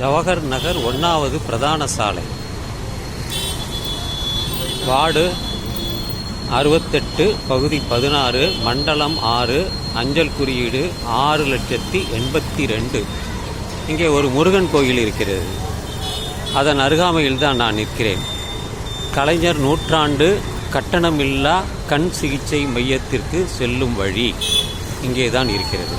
ஜவஹர் நகர் ஒன்றாவது பிரதான சாலை. வார்டு அறுபத்தெட்டு பகுதி பதினாறு மண்டலம் ஆறு அஞ்சல் குறியீடு ஆறு லட்சத்தி எண்பத்தி ரெண்டு இங்கே ஒரு முருகன் கோயில் இருக்கிறது. அதன் அருகாமையில் தான் நான் நிற்கிறேன். கலைஞர் நூற்றாண்டு கட்டணமில்லா கண் சிகிச்சை மையத்திற்கு செல்லும் வழி இங்கே தான் இருக்கிறது.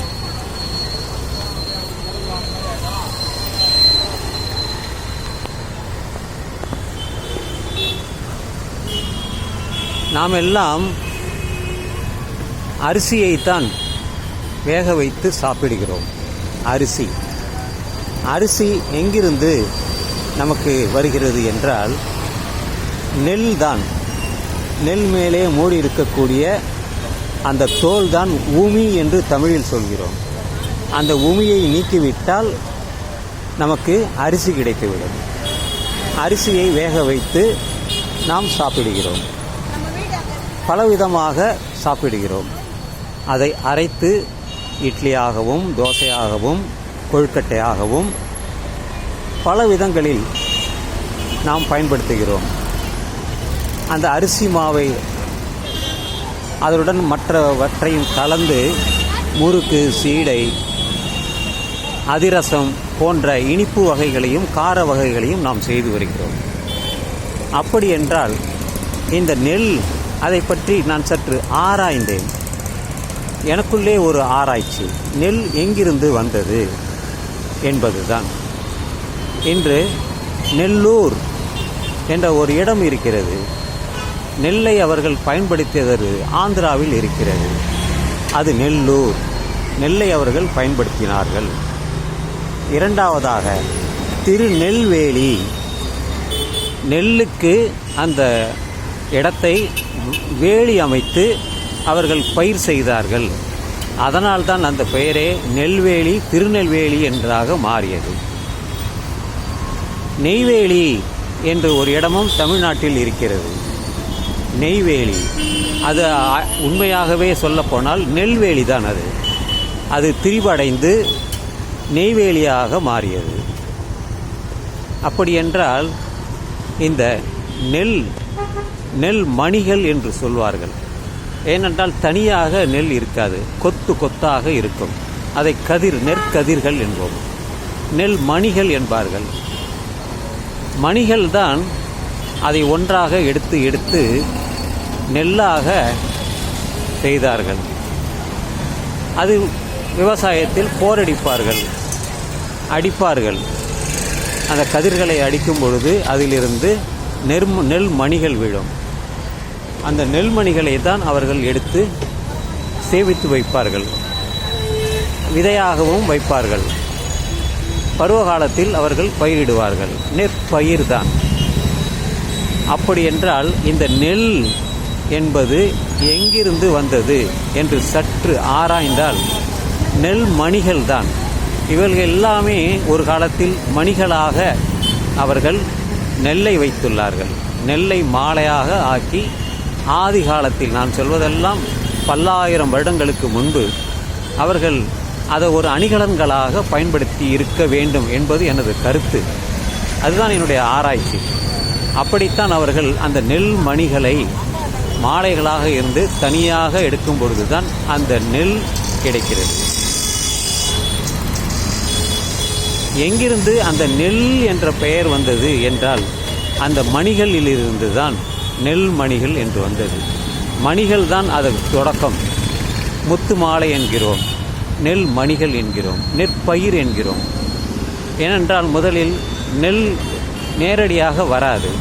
நாம் எல்லாம் அரிசியைத்தான் வேக வைத்து சாப்பிடுகிறோம். அரிசி. அரிசி எங்கிருந்து நமக்கு வருகிறது என்றால் நெல் தான் நெல் மேலே மூடி இருக்கக்கூடிய அந்த தோல் தான் உமி என்று தமிழில் சொல்கிறோம். அந்த உமியை நீக்கிவிட்டால் நமக்கு அரிசி கிடைத்துவிடும். அரிசியை வேக வைத்து நாம் சாப்பிடுகிறோம். பலவிதமாக சாப்பிடுகிறோம். அதை அரைத்து இட்லியாகவும் தோசையாகவும் கொழுக்கட்டையாகவும் பல விதங்களில் நாம் பயன்படுத்துகிறோம். அந்த அரிசி மாவை அதனுடன் மற்றவற்றையும் கலந்து முறுக்கு சீடை அதிரசம் போன்ற இனிப்பு வகைகளையும் கார வகைகளையும் நாம் செய்து வருகிறோம். அப்படி என்றால் இந்த நெல் அதை பற்றி நான் சற்று ஆராய்ந்தேன். எனக்குள்ளே ஒரு ஆராய்ச்சி நெல் எங்கிருந்து வந்தது என்பதுதான். இன்று நெல்லூர் என்ற ஒரு இடம் இருக்கிறது. நெல்லை அவர்கள் பயன்படுத்தியது ஆந்திராவில் இருக்கிறது. அது நெல்லூர். நெல்லை அவர்கள் பயன்படுத்தினார்கள். இரண்டாவதாக திருநெல்வேலி. நெல்லுக்கு அந்த இடத்தை வேலி அமைத்து அவர்கள் பயிர் செய்தார்கள். அதனால்தான் அந்த பெயரே நெல்வேலி திருநெல்வேலி என்றாக மாறியது. நெய்வேலி என்று ஒரு இடமும் தமிழ்நாட்டில் இருக்கிறது. நெய்வேலி அது உண்மையாகவே சொல்லப்போனால் நெல்வேலி தான் அது. அது திரிவடைந்து நெய்வேலியாக மாறியது. அப்படி என்றால் இந்த நெல் நெல் மணிகள் என்று சொல்வார்கள். ஏனென்றால் தனியாக நெல் இருக்காது கொத்து கொத்தாக இருக்கும். அதை கதிர் நெற்கதிர்கள் என்போம். நெல் மணிகள் என்பார்கள். மணிகள் தான் அதை ஒன்றாக எடுத்து எடுத்து நெல்லாக செய்தார்கள். அது விவசாயத்தில் போரடிப்பார்கள் அடிப்பார்கள். அந்த கதிர்களை அடிக்கும் பொழுது அதிலிருந்து நெற் நெல் மணிகள் விழும். அந்த நெல்மணிகளை தான் அவர்கள் எடுத்து சேமித்து வைப்பார்கள். விதையாகவும் வைப்பார்கள். பருவ காலத்தில் அவர்கள் பயிரிடுவார்கள். நெற்பயிர் தான். அப்படி என்றால் இந்த நெல் என்பது எங்கிருந்து வந்தது என்று சற்று ஆராய்ந்தால் நெல் மணிகள் தான். இவர்கள் எல்லாமே ஒரு காலத்தில் மணிகளாக அவர்கள் நெல்லை வைத்துள்ளார்கள். நெல்லை மாலையாக ஆக்கி ஆதி காலத்தில் நான் சொல்வதெல்லாம் பல்லாயிரம் வருடங்களுக்கு முன்பு அவர்கள் அதை ஒரு அணிகலன்களாக பயன்படுத்தி இருக்க வேண்டும் என்பது எனது கருத்து. அதுதான் என்னுடைய ஆராய்ச்சி. அப்படித்தான் அவர்கள் அந்த நெல் மணிகளை மாலைகளாக இருந்து தனியாக எடுக்கும் பொழுதுதான் அந்த நெல் கிடைக்கிறது. எங்கிருந்து அந்த நெல் என்ற பெயர் வந்தது என்றால் அந்த மணிகளிலிருந்து தான் நெல் மணிகள் என்று வந்தது. மணிகள் தான் அதற்கு தொடக்கம். முத்து மாலை என்கிறோம். நெல் மணிகள் என்கிறோம். நெற்பயிர் என்கிறோம். ஏனென்றால் முதலில் நெல் நேரடியாக வராது.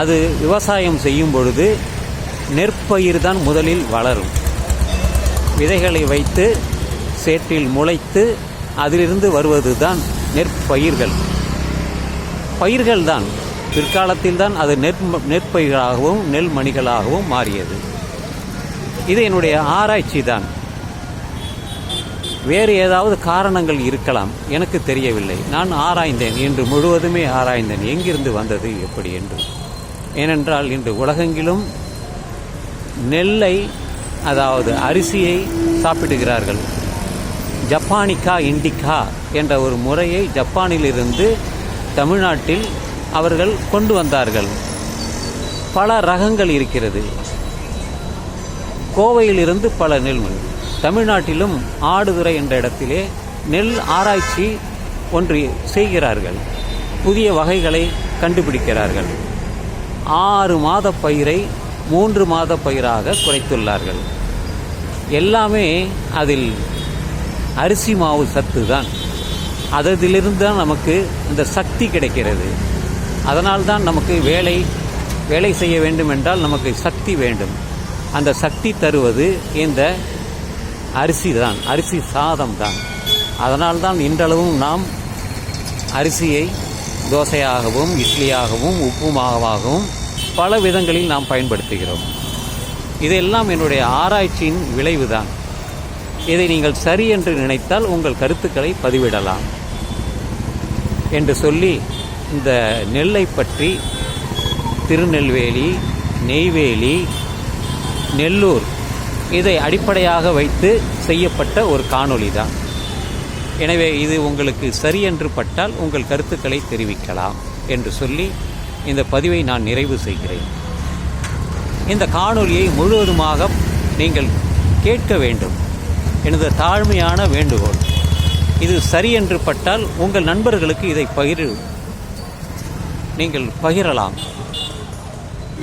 அது விவசாயம் செய்யும் பொழுது நெற்பயிர் தான் முதலில் வளரும். விதைகளை வைத்து சேற்றில் முளைத்து அதிலிருந்து வருவது தான் நெற்பயிர்கள். பயிர்கள் தான் பிற்காலத்தில் தான் அது நெற் நெற்பயிர்களாகவும் நெல் மணிகளாகவும் மாறியது. இது என்னுடைய ஆராய்ச்சி தான். வேறு ஏதாவது காரணங்கள் இருக்கலாம். எனக்கு தெரியவில்லை. நான் ஆராய்ந்தேன். இன்று முழுவதுமே ஆராய்ந்தேன். எங்கிருந்து வந்தது எப்படி என்று. ஏனென்றால் இன்று உலகெங்கிலும் நெல்லை அதாவது அரிசியை சாப்பிடுகிறார்கள். ஜப்பானிக்கா இண்டிகா என்ற ஒரு முறையை ஜப்பானிலிருந்து தமிழ்நாட்டில் அவர்கள் கொண்டு வந்தார்கள். பல ரகங்கள் இருக்கிறது. கோவையிலிருந்து பல நெல் தமிழ்நாட்டிலும் ஆடுதுறை என்ற இடத்திலே நெல் ஆராய்ச்சி ஒன்று செய்கிறார்கள். புதிய வகைகளை கண்டுபிடிக்கிறார்கள். ஆறு மாத பயிரை மூன்று மாத பயிராக குறைத்துள்ளார்கள். எல்லாமே அதில் அரிசி மாவு சத்து தான் அதிலிருந்து தான் நமக்கு இந்த சக்தி கிடைக்கிறது. அதனால்தான் நமக்கு வேலை வேலை செய்ய வேண்டும் என்றால் நமக்கு சக்தி வேண்டும். அந்த சக்தி தருவது இந்த அரிசி தான் அரிசி சாதம் தான் அதனால்தான் இன்றளவும் நாம் அரிசியை தோசையாகவும் இட்லியாகவும் உப்புமாகவும் பல விதங்களில் நாம் பயன்படுத்துகிறோம். இதெல்லாம் என்னுடைய ஆராய்ச்சியின் விளைவுதான். இதை நீங்கள் சரி என்று நினைத்தால் உங்கள் கருத்துக்களை பதிவிடலாம். என்று சொல்லி இந்த நெல்லை பற்றி திருநெல்வேலி நெய்வேலி நெல்லூர் இதை அடிப்படையாக வைத்து செய்யப்பட்ட ஒரு காணொளி தான். எனவே இது உங்களுக்கு சரி என்று பட்டால் உங்கள் கருத்துக்களை தெரிவிக்கலாம் என்று சொல்லி இந்த பதிவை நான் நிறைவு செய்கிறேன். இந்த காணொளியை முழுவதுமாக நீங்கள் கேட்க வேண்டும். எனது தாழ்மையான வேண்டுகோள். இது சரி என்று பட்டால் உங்கள் நண்பர்களுக்கு இதை பகிர் நீங்கள் பகிரலாம்.